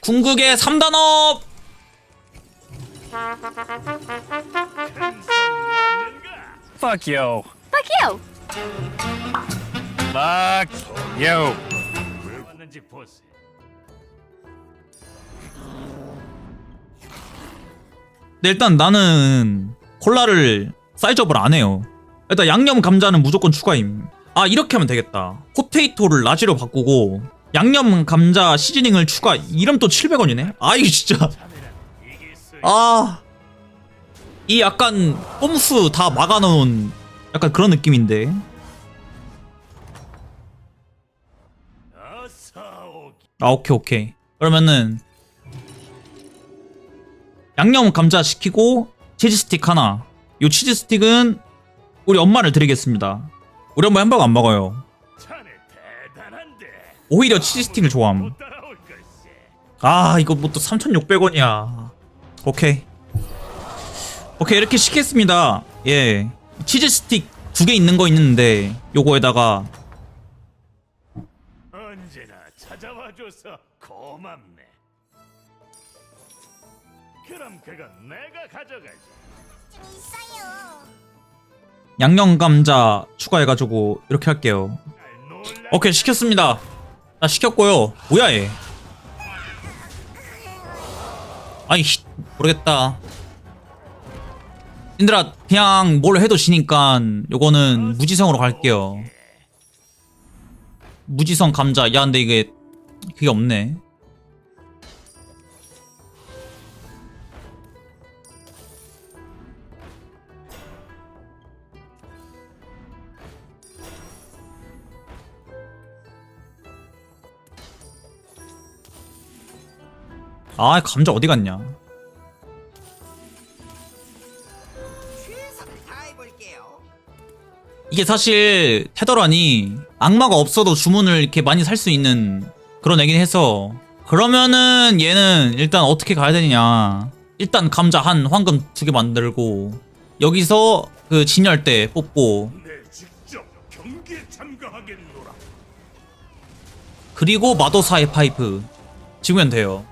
궁극의 3단업 왔는가? Fuck you. Fuck you! Fuck you. 왜 왔는지 보세. 네, 일단 나는 콜라를 사이즈업을 안 해요. 일단 양념 감자는 무조건 추가임. 아 이렇게 하면 되겠다. 포테이토를 라지로 바꾸고 양념 감자 시즈닝을 추가. 이름 또 700원이네. 아 이게 진짜. 아. 이 약간 꼼수 다 막아놓은 약간 그런 느낌인데. 아 오케이 오케이. 그러면은 양념 감자 시키고 치즈 스틱 하나. 요 치즈 스틱은 우리 엄마를 드리겠습니다. 우리 엄마 햄버거 안 먹어요. 오히려 치즈 스틱을 좋아함. 아 이거 뭐 또 3,600원이야. 오케이. 오케이 이렇게 시켰습니다. 예. 치즈 스틱 두 개 있는 거 있는데 요거에다가 언제나 찾아와줘서 고맙네. 그럼 그건 내가 가져가지. 양념 감자 추가해가지고 이렇게 할게요. 오케이 시켰습니다. 나 시켰고요. 뭐야 얘? 아니 히, 모르겠다. 인들아 그냥 뭘 해도 지니까 요거는 무지성으로 갈게요. 무지성 감자. 야 근데 이게 그게 없네. 아 감자 어디 갔냐? 이게 사실 테더란이 악마가 없어도 주문을 이렇게 많이 살 수 있는 그런 애긴 해서 그러면은 얘는 일단 어떻게 가야 되느냐 일단 감자 한 황금 두 개 만들고 여기서 그 진열대 뽑고. 그리고 마도사의 파이프 찍으면 돼요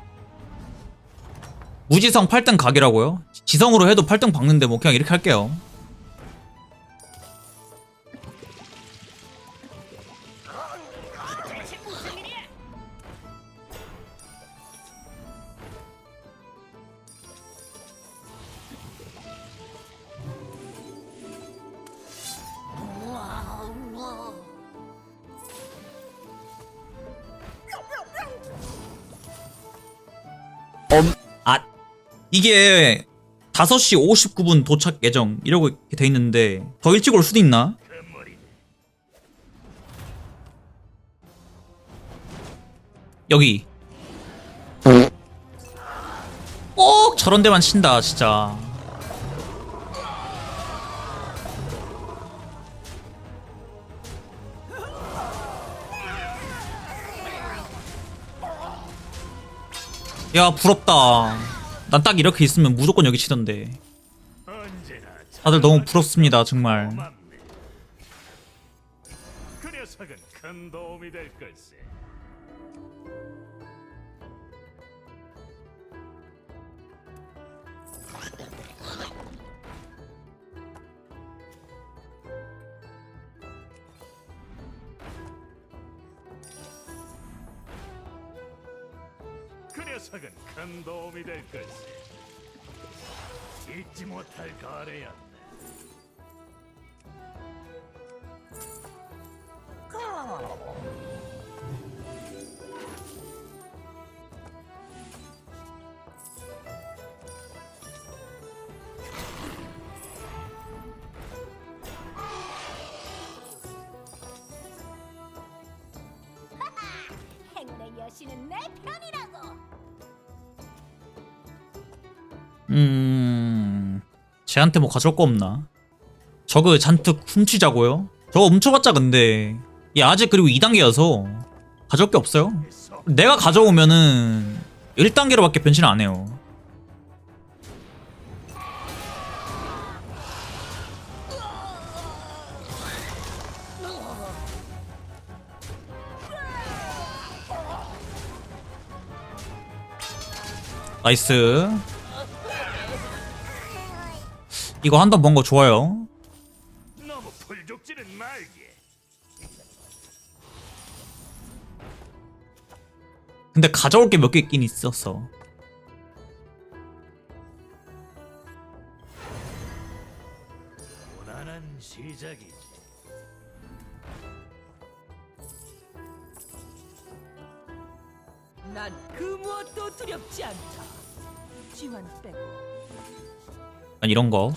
무지성 8등 각이라고요? 지성으로 해도 8등 박는데 뭐 그냥 이렇게 할게요 엄, 아, 이게 5시 59분 도착 예정 이러고 이렇게 돼 있는데 더 일찍 올 수도 있나? 여기. 꼭 저런 데만 친다 진짜. 야 부럽다 난 딱 이렇게 있으면 무조건 여기 치던데 다들 너무 부럽습니다 정말 고맙네. 그 녀석은 큰 도움이 될걸 녀석은 큰 도움이 될 걸세. 잊지 못할 거래였 쟤한테 뭐 가져올 거 없나? 저거 잔뜩 훔치자고요? 저거 훔쳐봤자 근데 얘 아직 그리고 2단계여서 가져올 게 없어요 내가 가져오면은 1단계로밖에 변신 안 해요 나이스. 이거 한단 뭔거 좋아요. 너무 불족지는 말게. 근데 가져올 게 몇 개 있긴 있었어. 무난한 시작이지. 난그 무엇도 두렵지 않다. 지만 빼고 난 이런 거.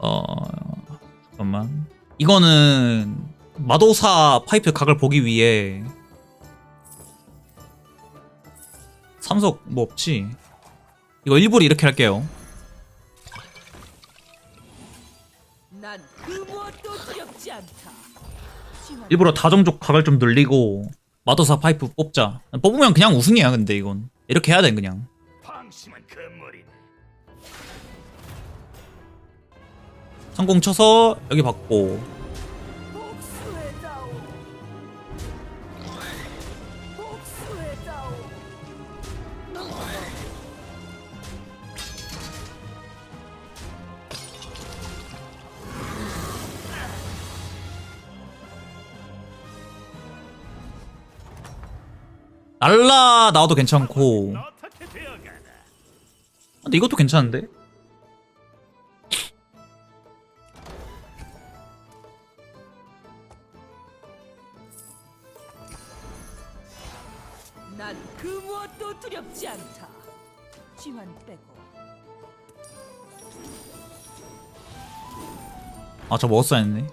어 잠깐만. 이거는 마도사 파이프 각을 보기 위해 삼석 뭐 없지? 이거 일부러 이렇게 할게요. 일부러 다종족 각을 좀 늘리고 마도사 파이프 뽑자. 뽑으면 그냥 우승이야 근데 이건 이렇게 해야 돼 그냥. 성공 쳐서 여기 받고 날라 나와도 괜찮고? 근데 이것도 괜찮은데? 난 그 무엇도 두렵지 않다. 지만 빼고 아 저 먹었어야 했네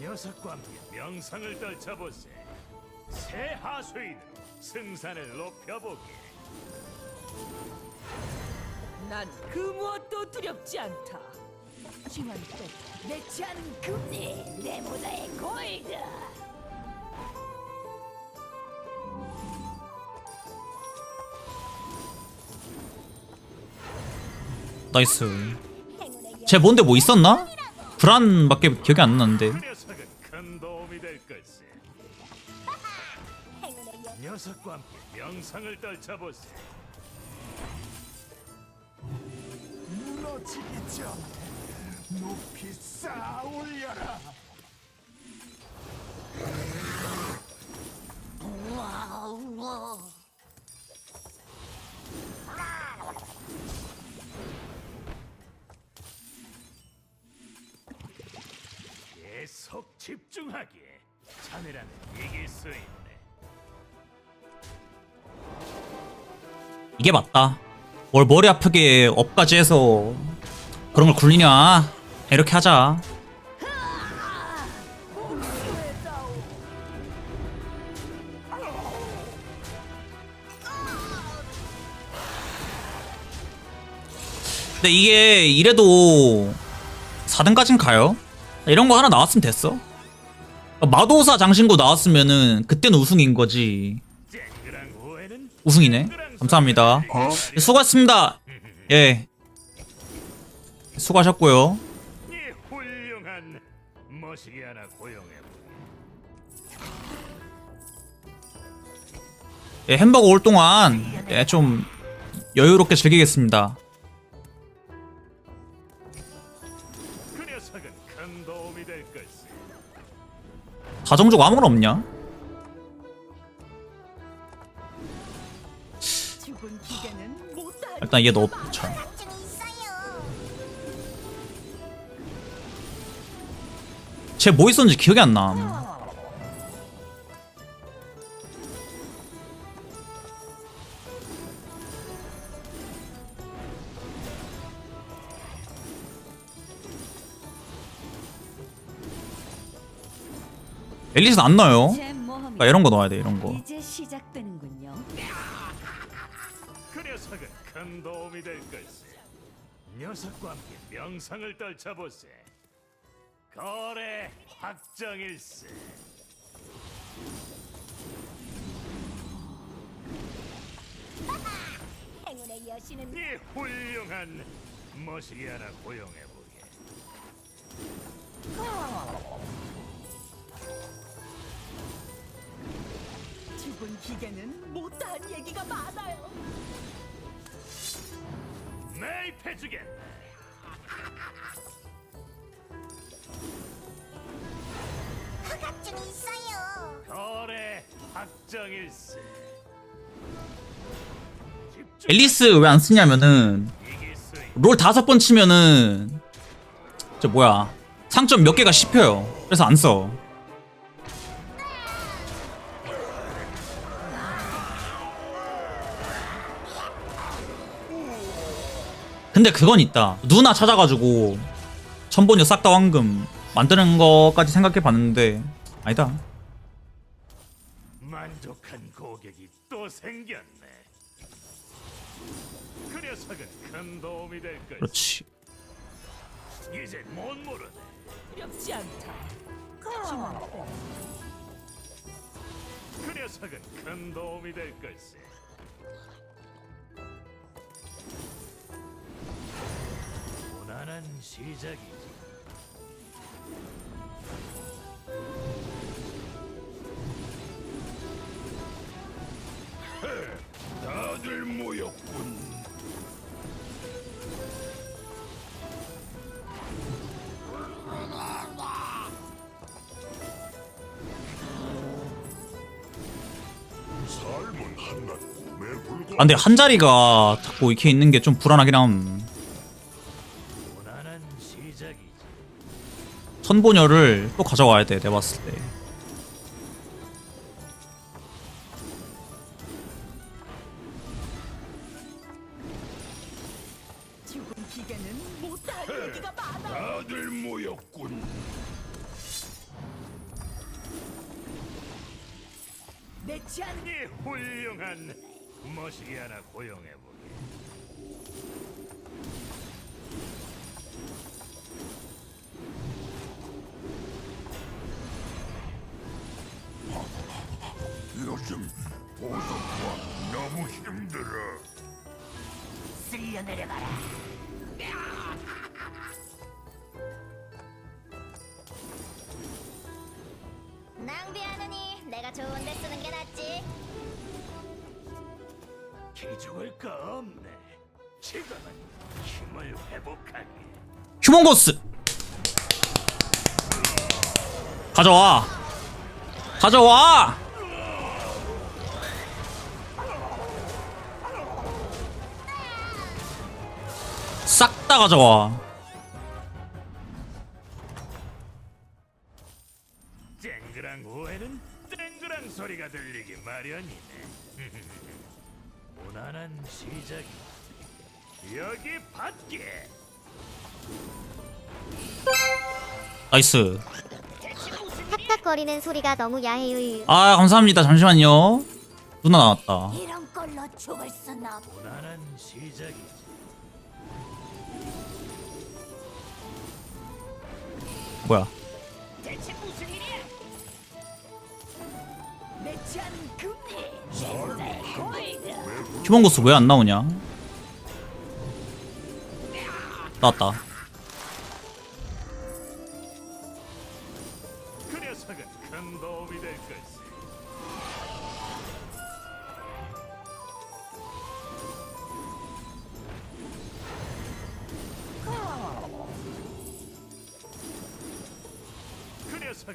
녀석과 함께 명상을 떨쳐보세. 새 하수인으로 승산을 높여보게. 난 그 무엇도 두렵지 않다. 지만 빼고 내 차는 금지. 내 모자의 골드. 나이스 쟤 뭔데 뭐 있었나? 불안밖에 기억이 안 나는데 그 녀석과 함께 명상을 떨쳐보세. 무너지기 전에 높이 쌓아 올려라. 계속 집중하기에 자네라면 이길 수 있네. 이게 맞다. 뭘 머리 아프게 업까지 해서 그런 걸 굴리냐? 이렇게 하자. 근데 이게 이래도 4등까진 가요? 이런 거 하나 나왔으면 됐어. 마도사 장신구 나왔으면은 그때는 우승인 거지. 우승이네 감사합니다 예, 수고하셨습니다 예 수고하셨고요 이 훌륭한 머시기 하나 고용해. 예, 햄버거 올 동안 예, 좀 여유롭게 즐기겠습니다 그 녀석은 큰 도움이 될 걸세. 다정족 아무건 없냐? 일단 얘 넣자 좀 있어요. 쟤뭐 있었는지 기억이 안나. 앨리스는 안 모험이 나 이런 거 넣어야 돼 이런 거 녀석은 큰 도움이 될 걸세. 녀석과 함께 명상을 떨쳐보세. 거래 확정일세. 행운의 여신은 이 훌륭한 멋이 하나 고용해보게. 죽은 기계는 못다한 얘기가 많아요. 매입해주겠네. 허각 중에 있어요. 거래 확정일세. 앨리스 왜 안 쓰냐면은. 롤 다섯 번 치면은 저 뭐야 상점 몇 개가 씹혀요. 그래서 안 써. 근데 그건 있다. 누나 찾아가지고 천본이 싹 다 황금 만드는 거까지 생각해 봤는데 아니다. 만족한 고객이 또 생겼네. 그 녀석은 큰 도움이 될 것. 그렇지. 이제 못 모르네. 두렵지 않다. 그 녀석은 큰 도움이 될 걸세. 무난한 시작이지. 다들 모였군. 아 근데 한 자리가 자꾸 이렇게 있는 게 좀 불안하긴 함. 선보녀를 또 가져와야 돼 내가 봤을 때. 요즘 보석과 너무 힘들어. 쓸려 내려가라. 낭비하느니 내가 좋은데 쓰는 게 낫지. 기죽을 거 없네. 지금은 힘을 회복하게. 휴먼고스 가져와 가져와 가져와 쨍그랑 후에는 쨍그랑 소리가 들리기 마련이네. 무난한 시작이. 여기 밖에 나이스 탁탁거리는 소리가 너무 야해요. 아 감사합니다 잠시만요 누나 나왔다 이런 걸로 죽을 순 없. 무난한 시작이 뭐야. 휴먼고스 왜 안 나오냐 나왔다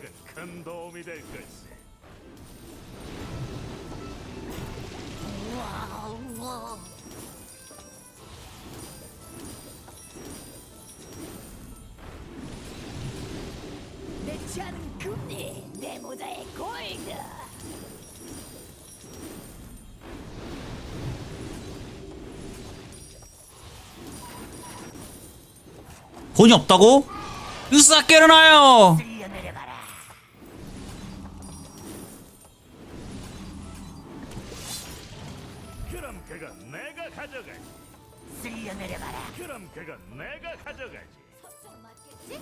그 녀석은 큰 도움이 될. 와우. 내치 않은 그 네, 내모자의 골드. 돈이 없다고? 으싹 깨어나요 그건 내가 가져가지. 쓸려 내려가라. 그럼 그건 내가 가져가지. 좀 맞겠지?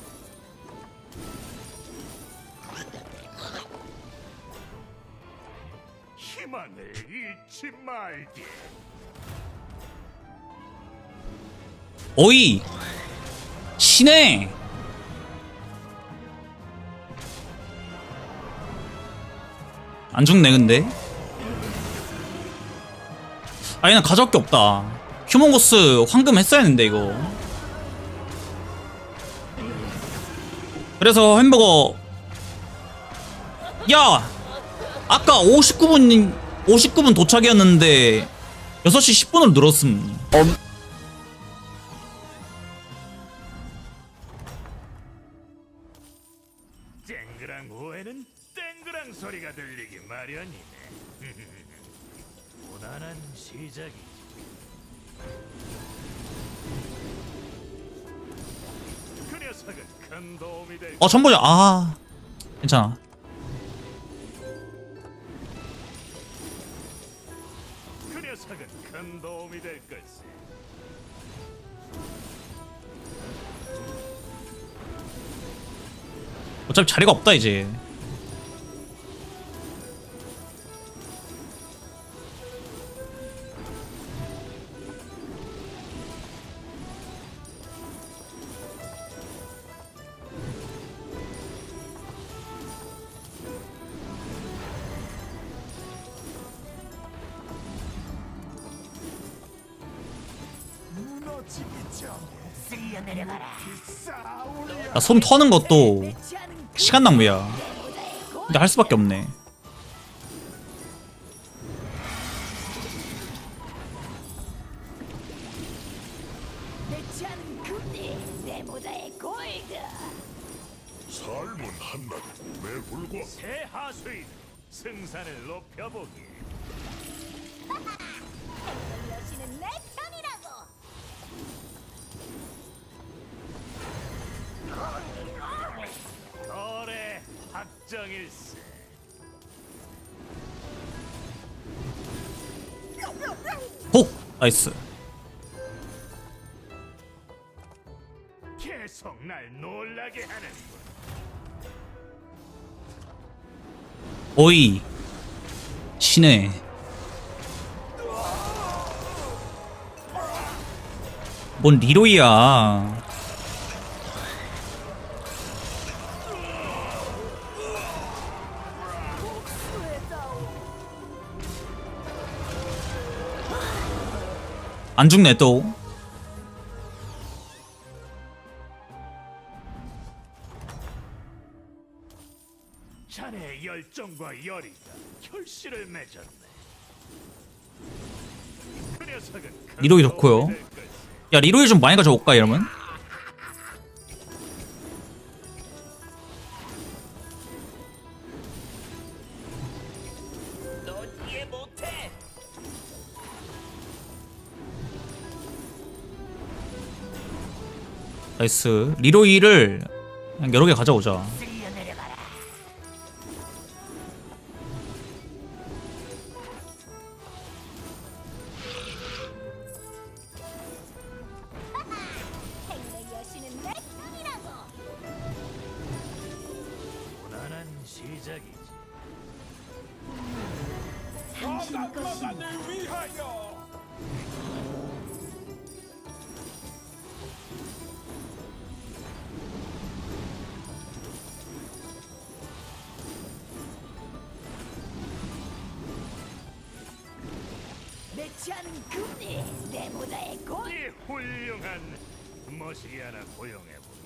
희망을 잃지 말게. 어이 신해 안 죽네 근데 아 얘는 가져올 게 없다. 휴먼고스 황금 했어야 했는데 이거. 그래서 햄버거. 야! 아까 59분 59분 도착이었는데 6시 10분으로 늘었음. 땡그랑 후에는 땡그랑 소리가 들리기 마련이네. 무난한 시작이지. 그 녀석은 큰 도움이 될 어 전보자 아 괜찮아 그 녀석은 큰 도움이 될 걸세. 어차피 자리가 없다 이제 나 손 터는 것도 시간 낭비야. 근데 할 수밖에 없네 확정일세. 복 나이스 계속 날 놀라게 하는군. 어이 신해 뭔 리로이야 안 죽네 또 자네의 열정과 열이가 결실을 맺었네. 그 녀석은 큰 리로이 좋고요. 야 리로이 좀 많이 가져올까 이러면 나이스 리로이를 여러 개 가져오자. 당신 것입니다. 머시기 하나 고용해 보게.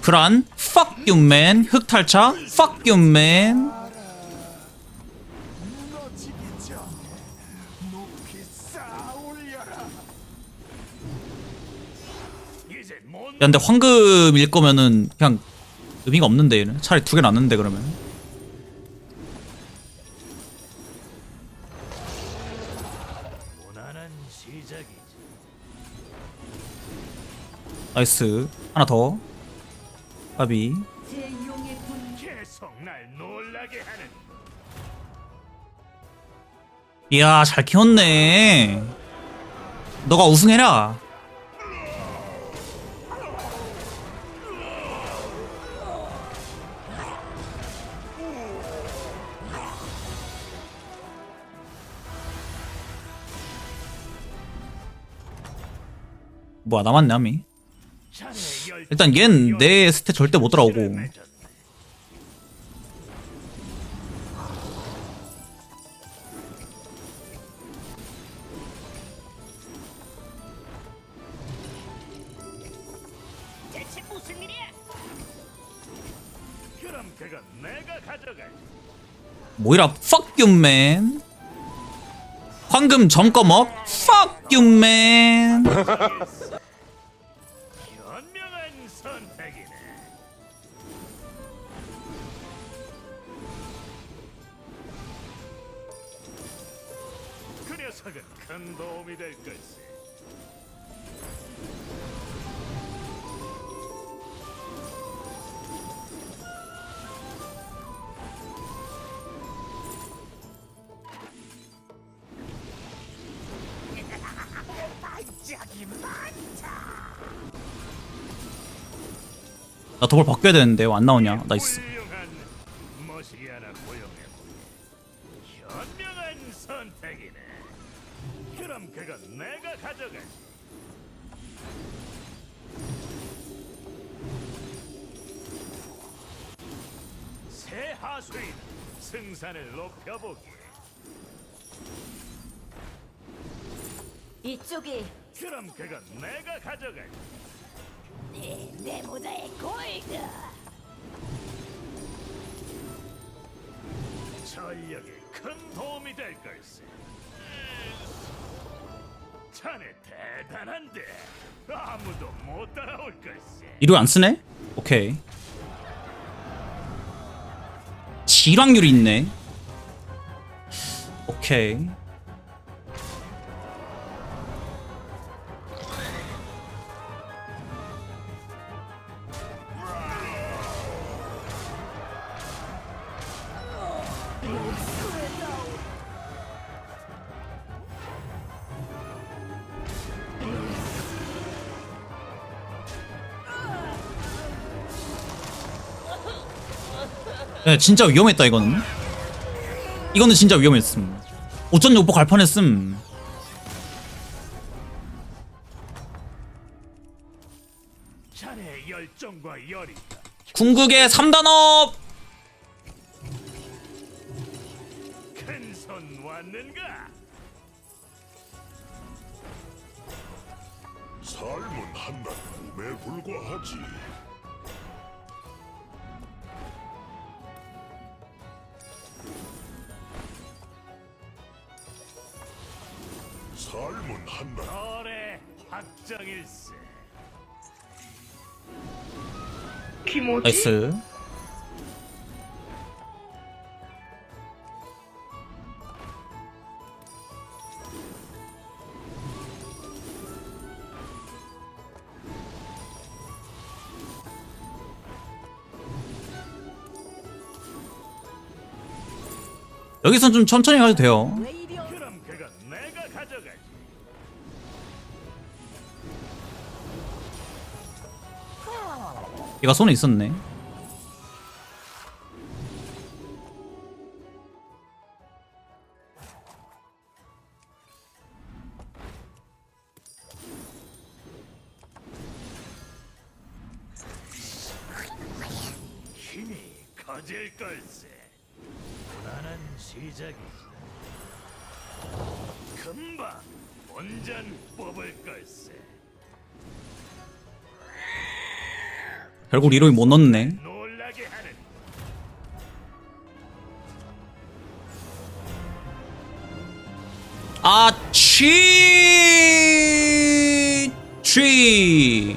불안 fuck you man. 흑탈차 fuck you man. 이제 못 야 근데 황금일 거면은 그냥 의미가 없는데 얘는? 차라리 두개 놨는데 그러면 나이스. 하나 더. 까비. 이야 잘 키웠네. 너가 우승해라. 뭐야 남았네 아미. 일단 얜 내 스탯 절대 못 가져갈 모이라 fuck you man. 황금 점꺼먹 fuck you man 큰 도움이 될 걸세 나 도발 바뀌어야 되는데 왜 안 나오냐? 나이스 자네 대단한데 아무도 못 따라올 걸세. 이륙 안 쓰네? 오케이 질확률이 있네 오케이 네, 진짜 위험했다 이거는 이거는 진짜 위험했음 5.65갈 뻔했음 궁극의 3단업 큰손 왔는가? 삶은 한낱 꿈에 불과하지. 확정일세. 나이스. 여기선 좀 천천히 가도 돼요 얘가 손에 있었네 결국 리로이 못 하는 아, 치, 치.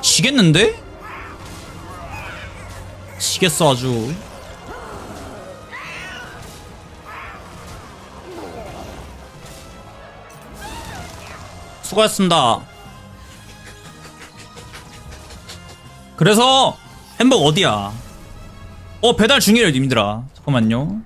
지겠는데? 지겠어 아주. 수고하셨습니다. 그래서 햄버거 어디야? 어 배달 중이래요 님들아 잠깐만요